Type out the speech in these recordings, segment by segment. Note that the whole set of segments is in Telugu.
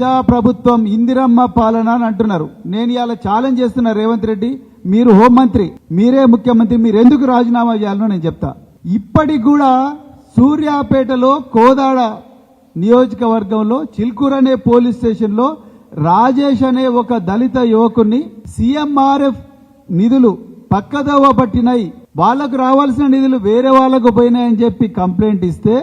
ప్రజాప్రభుత్వం ఇందిరమ్మ పాలన అని అంటున్నారు. నేను ఇలా ఛాలెంజ్ చేస్తున్నా రేవంత్ రెడ్డి మీరు హోంమంత్రి మీరే ముఖ్యమంత్రి మీరు ఎందుకు రాజీనామా చేయాలనో నేను చెప్తా. ఇప్పటికి కూడా సూర్యాపేటలో కోదాడ నియోజకవర్గంలో చిల్కూర్ అనే పోలీస్ స్టేషన్లో రాజేష్ అనే ఒక దళిత యువకుని సీఎంఆర్ఎఫ్ నిధులు పక్కదవ పట్టినాయి. వాళ్ళకు రావాల్సిన నిధులు వేరే వాళ్ళకు పోయినాయని చెప్పి కంప్లైంట్ ఇస్తే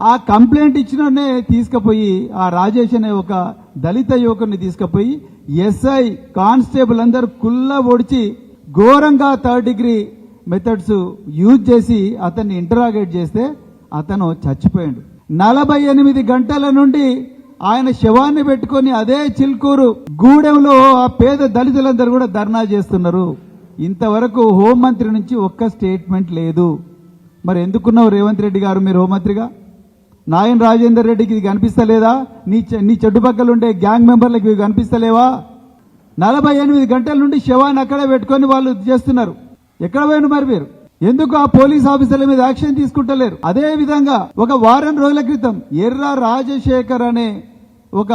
ఆ కంప్లైంట్ ఇచ్చిననే తీసుకుపోయి ఆ రాజేష్ అనే ఒక దళిత యువకుని తీసుకుపోయి ఎస్ఐ కానిస్టేబుల్ అందరు కుల్ల ఒడిచి ఘోరంగా థర్డ్ డిగ్రీ మెథడ్స్ యూజ్ చేసి అతన్ని ఇంటరాగేట్ చేస్తే అతను చచ్చిపోయాడు. నలభై ఎనిమిది గంటల నుండి ఆయన శవాన్ని పెట్టుకొని అదే చిల్కూరు గూడెంలో ఆ పేద దళితులందరూ కూడా ధర్నా చేస్తున్నారు. ఇంతవరకు హోంమంత్రి నుంచి ఒక్క స్టేట్మెంట్ లేదు. మరి ఎందుకున్నావు రేవంత్ రెడ్డి గారు మీరు హోంమంత్రిగా? నాయన్ రాజేందర్ రెడ్డికి ఇది కనిపిస్తలేదా? నీ నీ చెడ్డుపక్కలుండే గ్యాంగ్ మెంబర్లకు ఇవి కనిపిస్తలేవా? నలభై ఎనిమిది గంటల నుండి శవాన్ని అక్కడే పెట్టుకొని వాళ్ళు చేస్తున్నారు. ఎక్కడ పోయిన మరి మీరు? ఎందుకు ఆ పోలీస్ ఆఫీసర్ల మీద యాక్షన్ తీసుకుంటలేరు? అదే విధంగా ఒక వారం రోజుల క్రితం ఎర్ర రాజశేఖర్ అనే ఒక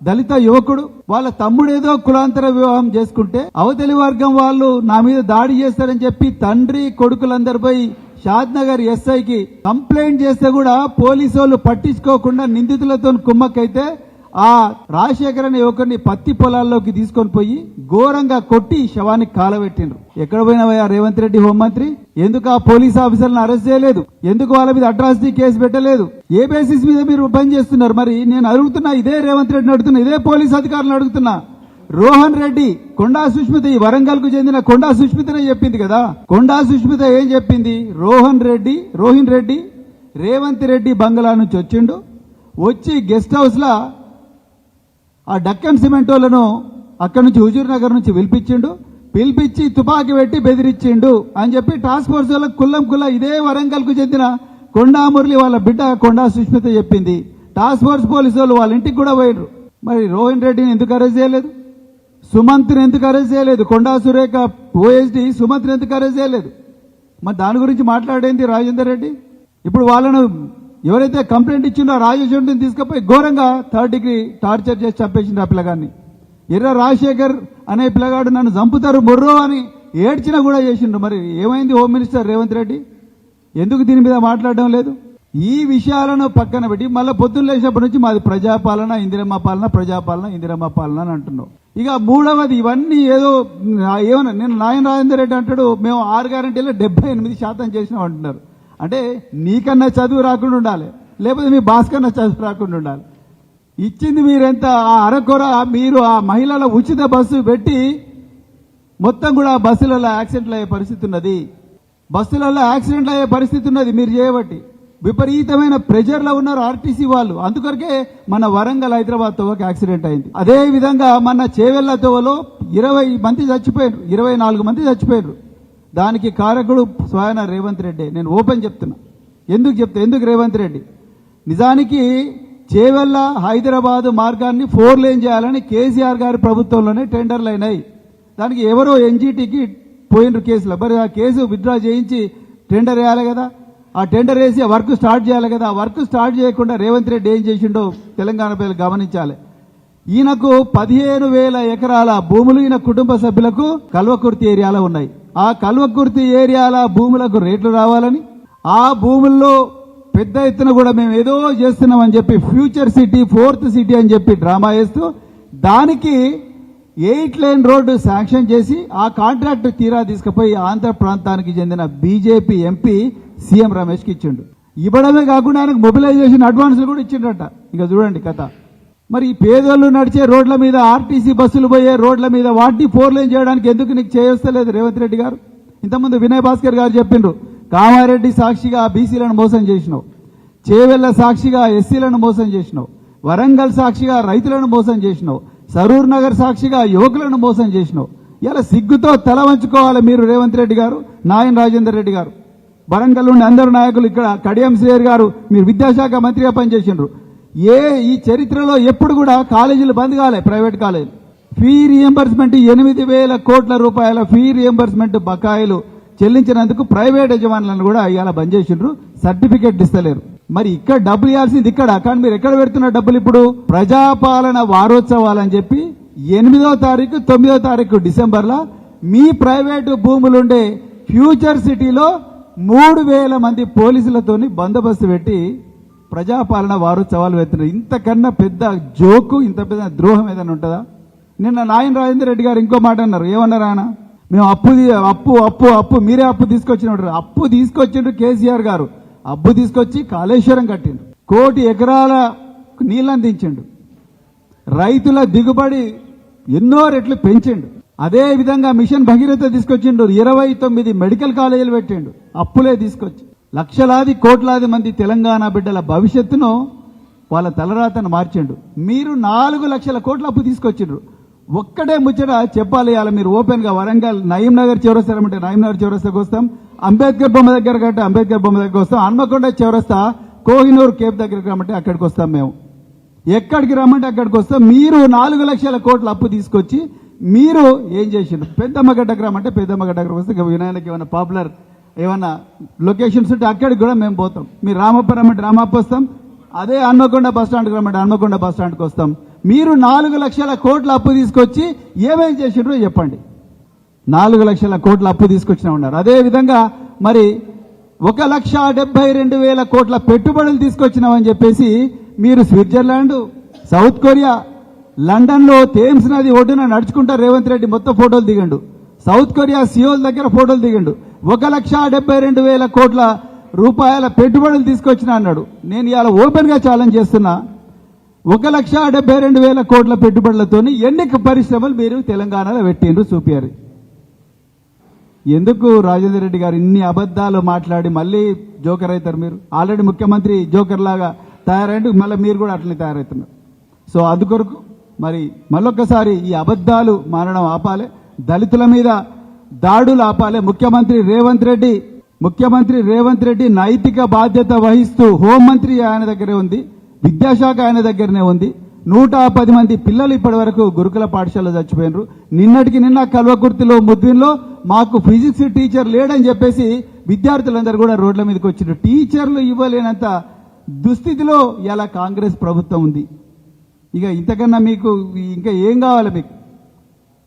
దళిత యువకుడు వాళ్ళ తమ్ముడేదో కులాంతర వివాహం చేసుకుంటే అవతలి వర్గం వాళ్ళు నా మీద దాడి చేస్తారని చెప్పి తండ్రి కొడుకులందరిపై షాద్నగర్ నగర్ ఎస్ఐకి కంప్లైంట్ చేస్తే కూడా పోలీసు వాళ్ళు పట్టించుకోకుండా నిందితులతో కుమ్మక్కైతే ఆ రాజశేఖర్ అనే యువకుడిని పత్తి పొలాల్లోకి తీసుకొని పోయి ఘోరంగా కొట్టి శవానికి కాలబెట్టిండ్రు. ఎక్కడ పోయినవయ్యా రేవంత్ రెడ్డి హోంమంత్రి ఎందుకు ఆ పోలీస్ ఆఫీసర్లను అరెస్ట్ చేయలేదు? ఎందుకు వాళ్ళ మీద అట్రాసిటీ కేసు పెట్టలేదు? ఏ బేసిస్ మీద మీరు పని చేస్తున్నారు మరి? నేను అడుగుతున్నా ఇదే రేవంత్ రెడ్డిని అడుగుతున్నా ఇదే పోలీస్ అధికారులను అడుగుతున్నా. రోహన్ రెడ్డి కొండా సుష్మిత ఈ వరంగల్కు చెందిన కొండా సుష్మితనే చెప్పింది కదా. కొండా సుష్మిత ఏం చెప్పింది? రోహన్ రెడ్డి రోహిన్ రెడ్డి రేవంత్ రెడ్డి బంగ్లా నుంచి వచ్చిండు. వచ్చి గెస్ట్ హౌస్ లా ఆ డక్కన్ సిమెంట్ వాళ్ళను అక్కడి నుంచి హుజూర్ నగర్ నుంచి పిలిపించిండు. పిలిపించి తుపాకీ పెట్టి బెదిరించిండు అని చెప్పి టాస్క్ ఫోర్స్ వాళ్ళకి కుల్లం కుల్ల ఇదే వరంగల్కు చెందిన కొండా మురళి వాళ్ళ బిడ్డ కొండా సుష్మిత చెప్పింది. టాస్క్ ఫోర్స్ పోలీసు వాళ్ళు వాళ్ళ ఇంటికి కూడా పోయినరు మరి రోహిన్ రెడ్డిని ఎందుకు అరెస్ట్ చేయలేదు? సుమంత్ని ఎందుకు అరెస్ట్ చేయలేదు? కొండా సురేఖ ఓఎస్డి సుమంత్ని ఎందుకు అరెస్ట్ చేయలేదు? మరి దాని గురించి మాట్లాడేంది రాజేందర్ రెడ్డి? ఇప్పుడు వాళ్ళను ఎవరైతే కంప్లైంట్ ఇచ్చిందో రాజేశ్వరుడిని తీసుకుపోయి ఘోరంగా థర్డ్ డిగ్రీ టార్చర్ చేసి చంపేసింది ఆ పిల్లగాన్ని. ఎర్ర రాజశేఖర్ అనే పిల్లగాడు నన్ను చంపుతారు బుర్రో అని ఏడ్చినా కూడా చేసిండ్రు. మరి ఏమైంది హోమ్ మినిస్టర్ రేవంత్ రెడ్డి? ఎందుకు దీని మీద మాట్లాడడం లేదు? ఈ విషయాలను పక్కన పెట్టి మళ్ళీ పొద్దున్న లేచినప్పటి నుంచి మాది ప్రజాపాలన ఇందిరమ్మ పాలన ప్రజాపాలన ఇందిరమ్మ పాలన అని అంటున్నావు ఇక మూడవది ఇవన్నీ ఏదో ఏమన్నా నేను నాయన రాజేందర్ రెడ్డి అంటాడు మేము ఆరు గ్యారంటీలో డెబ్బై ఎనిమిది శాతం చేసినాం అంటున్నారు. అంటే నీకన్నా చదువు రాకుండా ఉండాలి. లేకపోతే మీ బాస్ కన్నా చదువు రాకుండా ఉండాలి. ఇచ్చింది మీరెంత? ఆ అరకొర మీరు ఆ మహిళల ఉచిత బస్సు పెట్టి మొత్తం కూడా బస్సులలో యాక్సిడెంట్లు అయ్యే పరిస్థితి ఉన్నది. బస్సులలో యాక్సిడెంట్లు అయ్యే పరిస్థితి ఉన్నది మీరు చేయబట్టి. విపరీతమైన ప్రెజర్లో ఉన్నారు ఆర్టీసీ వాళ్ళు. అందుకొరకే మన వరంగల్ హైదరాబాద్ తోవకి యాక్సిడెంట్ అయింది. అదే విధంగా మన చేవెళ్ళ తోవలో ఇరవై మంది చచ్చిపోయారు ఇరవై నాలుగు మంది చచ్చిపోయారు దానికి కారకుడు స్వయన రేవంత్ రెడ్డి. నేను ఓపెన్ చెప్తున్నా. ఎందుకు చెప్తా? ఎందుకు రేవంత్ రెడ్డి? నిజానికి చేవెళ్ళ హైదరాబాద్ మార్గాన్ని ఫోర్ లేన్ చేయాలని కేసీఆర్ గారి ప్రభుత్వంలోనే టెండర్లు అయినాయి. దానికి ఎవరో ఎన్జీటీకి పోయినరు కేసులో. మరి ఆ కేసు విత్డ్రా చేయించి టెండర్ వేయాలి కదా? ఆ టెండర్ వేసి ఆ వర్క్ స్టార్ట్ చేయాలి కదా. ఆ వర్క్ స్టార్ట్ చేయకుండా రేవంత్ రెడ్డి ఏం చేసిండో తెలంగాణ ప్రజలు గమనించాలి. ఈయనకు పదిహేను వేల ఎకరాల భూములు ఈయన కుటుంబ సభ్యులకు కల్వకుర్తి ఏరియాలో ఉన్నాయి. ఆ కల్వకుర్తి ఏరియాల భూములకు రేట్లు రావాలని ఆ భూముల్లో పెద్ద ఎత్తున కూడా మేము ఏదో చేస్తున్నామని చెప్పి ఫ్యూచర్ సిటీ ఫోర్త్ సిటీ అని చెప్పి డ్రామా వేస్తూ దానికి ఎయిట్ లైన్ రోడ్డు శాంక్షన్ చేసి ఆ కాంట్రాక్ట్ తీరా తీసుకుపోయి ఆంధ్ర ప్రాంతానికి చెందిన బీజేపీ ఎంపీ సీఎం రమేష్కి ఇచ్చిండు. ఇవ్వడమే కాకుండా ఆయనకు మొబిలైజేషన్ అడ్వాన్స్లు కూడా ఇచ్చిండట ఇంకా చూడండి కథ. మరి ఈ పేదోళ్ళు నడిచే రోడ్ల మీద ఆర్టీసీ బస్సులు పోయే రోడ్ల మీద వాటిని ఫోర్ లైన్ చేయడానికి ఎందుకు నీకు చేయొస్తలేదు రేవంత్ రెడ్డి గారు? ఇంతకుముందు వినయ్ భాస్కర్ గారు చెప్పిండ్రు కామారెడ్డి సాక్షిగా బీసీలను మోసం చేసినావు. చేవెళ్ళ సాక్షిగా ఎస్సీలను మోసం చేసినావు. వరంగల్ సాక్షిగా రైతులను మోసం చేసినావు. సరూర్ నగర్ సాక్షిగా యువకులను మోసం చేసినావు. ఇలా సిగ్గుతో తల వంచుకోవాలి మీరు రేవంత్ రెడ్డి గారు నాయన్ రాజేందర్ రెడ్డి గారు? వరంగల్ నుండి అందరు నాయకులు ఇక్కడ కడియం శ్రీయర్ గారు మీరు విద్యాశాఖ మంత్రిగా పనిచేసినారు ఏ ఈ చరిత్రలో ఎప్పుడు కూడా కాలేజీలు బంద్ కాలే ప్రైవేట్ కాలేజీలు. ఫీ రియంబర్స్మెంట్ ఎనిమిది వేల కోట్ల రూపాయల ఫీ రియంబర్స్మెంట్ బకాయిలు చెల్లించినందుకు ప్రైవేట్ యజమానులను కూడా ఇవాళ బంద్ చేసిండ్రు. సర్టిఫికెట్ ఇస్తలేరు. మరి ఇక్కడ డబ్బులు ఇవ్వాల్సింది ఇక్కడ. కానీ మీరు ఎక్కడ పెడుతున్నారు డబ్బులు ఇప్పుడు? ప్రజాపాలన వారోత్సవాలు అని చెప్పి ఎనిమిదో తారీఖు తొమ్మిదో తారీఖు డిసెంబర్లో మీ ప్రైవేటు భూములుండే ఫ్యూచర్ సిటీలో మూడు వేల మంది పోలీసులతోని బందోబస్తు పెట్టి ప్రజాపాలన వారోత్సవాలు పెడుతున్నారు. ఇంతకన్నా పెద్ద జోకు ఇంత పెద్ద ద్రోహం ఏదైనా ఉంటుందా? నిన్న నాయన రాజేంద్ర రెడ్డి గారు ఇంకో మాట అన్నారు. ఏమన్నారు ఆయన? మేము అప్పు అప్పు అప్పు అప్పు మీరే అప్పు తీసుకొచ్చినారు అప్పు తీసుకొచ్చిండ్రు కేసీఆర్ గారు. అప్పు తీసుకొచ్చి కాళేశ్వరం కట్టిండు. కోటి ఎకరాల నీళ్ళు అందించిండు. రైతుల దిగుబడి ఎన్నో రెట్లు పెంచిండు. అదే విధంగా మిషన్ భగీరథ తీసుకొచ్చిండు. ఇరవై తొమ్మిది మెడికల్ కాలేజీలు పెట్టిండు. అప్పులే తీసుకొచ్చి. లక్షలాది కోట్లాది మంది తెలంగాణ బిడ్డల భవిష్యత్తును వాళ్ళ తలరాతను మార్చిండు. మీరు నాలుగు లక్షల కోట్ల అప్పు తీసుకొచ్చిండ్రు. ఒక్కటే ముచ్చట చెప్పాలి ఇవాళ మీరు ఓపెన్గా వరంగల్ నయీం నగర్ చౌరస్తా రమ్మంటే నయీం నగర్ చౌరస్తాకు వస్తాం. అంబేద్కర్ బొమ్మ దగ్గర కంటే అంబేద్కర్ బొమ్మ దగ్గరకు వస్తాం. హన్మకొండ చౌరస్తా కోహినూరు కేప్ దగ్గరికి రమ్మంటే అక్కడికి వస్తాం మేము. ఎక్కడికి రమ్మంటే అక్కడికి వస్తాం. మీరు నాలుగు లక్షల కోట్ల అప్పు తీసుకొచ్చి మీరు ఏం చేసిండ్రు? పెద్దమ్మగడ్డకు రమ్మంటే పెద్దమ్మగడ్డకు వస్తే వినాయనకి ఏమైనా పాపులర్ ఏమైనా లొకేషన్స్ ఉంటే అక్కడికి కూడా మేము పోతాం. మీరు రామప్ప రమ్మంటే రామప్ప వస్తాం. అదే హన్మకొండ బస్ స్టాండ్కి రమ్మంటే హన్మకొండ బస్ స్టాండ్కి వస్తాం. మీరు నాలుగు లక్షల కోట్ల అప్పు తీసుకొచ్చి ఏమేం చేసిండ్రో చెప్పండి. నాలుగు లక్షల కోట్ల అప్పు తీసుకొచ్చిన ఉన్నారు. అదేవిధంగా మరి ఒక లక్ష డెబ్బై రెండు వేల కోట్ల పెట్టుబడులు తీసుకొచ్చినామని చెప్పేసి మీరు స్విట్జర్లాండ్ సౌత్ కొరియా లండన్లో థేమ్స్ నది ఒడ్డున నడుచుకుంటా రేవంత్ రెడ్డి మొత్తం ఫోటోలు దిగండు. సౌత్ కొరియా సియోల్ దగ్గర ఫోటోలు దిగండు. ఒక లక్ష డెబ్బై రెండు వేల కోట్ల రూపాయల పెట్టుబడులు తీసుకొచ్చిన అన్నాడు. నేను ఇలా ఓపెన్గా ఛాలెంజ్ చేస్తున్నా. ఒక లక్ష డెబ్బై రెండు వేల కోట్ల పెట్టుబడులతోని ఎన్ని పరిశ్రమలు మీరు తెలంగాణలో పెట్టిండ్రు చూపారు ఎందుకు రాజేంద్ర రెడ్డి గారు ఇన్ని అబద్ధాలు మాట్లాడి మళ్ళీ జోకర్ అవుతారు మీరు? ఆల్రెడీ ముఖ్యమంత్రి జోకర్ లాగా తయారైండు మళ్ళీ మీరు కూడా అట్లనే తయారవుతున్నారు. సో అందుకొరకు మరి మళ్ళొక్కసారి ఈ అబద్ధాలు మారడం ఆపాలి. దళితుల మీద దాడులు ఆపాలి. ముఖ్యమంత్రి రేవంత్ రెడ్డి ముఖ్యమంత్రి రేవంత్ రెడ్డి నైతిక బాధ్యత వహిస్తూ హోంమంత్రి ఆయన దగ్గరే ఉంది విద్యాశాఖ ఆయన దగ్గరనే ఉంది. నూట పది మంది పిల్లలు ఇప్పటి వరకు గురుకుల పాఠశాలలో చచ్చిపోయినారు. నిన్నటికి నిన్న కల్వకుర్తిలో ముద్విన్లో మాకు ఫిజిక్స్ టీచర్ లేడని చెప్పేసి విద్యార్థులందరూ కూడా రోడ్ల మీదకి వచ్చిండ్రు. టీచర్లు ఇవ్వలేనంత దుస్థితిలో ఇలా కాంగ్రెస్ ప్రభుత్వం ఉంది. ఇక ఇంతకన్నా మీకు ఇంకా ఏం కావాలి మీకు?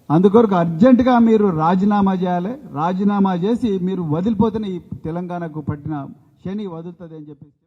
అందుకొరకు అర్జెంటుగా మీరు రాజీనామా చేయాలి. రాజీనామా చేసి మీరు వదిలిపోతేనే ఈ తెలంగాణకు పట్టిన శని వదులుతుంది అని చెప్పేసి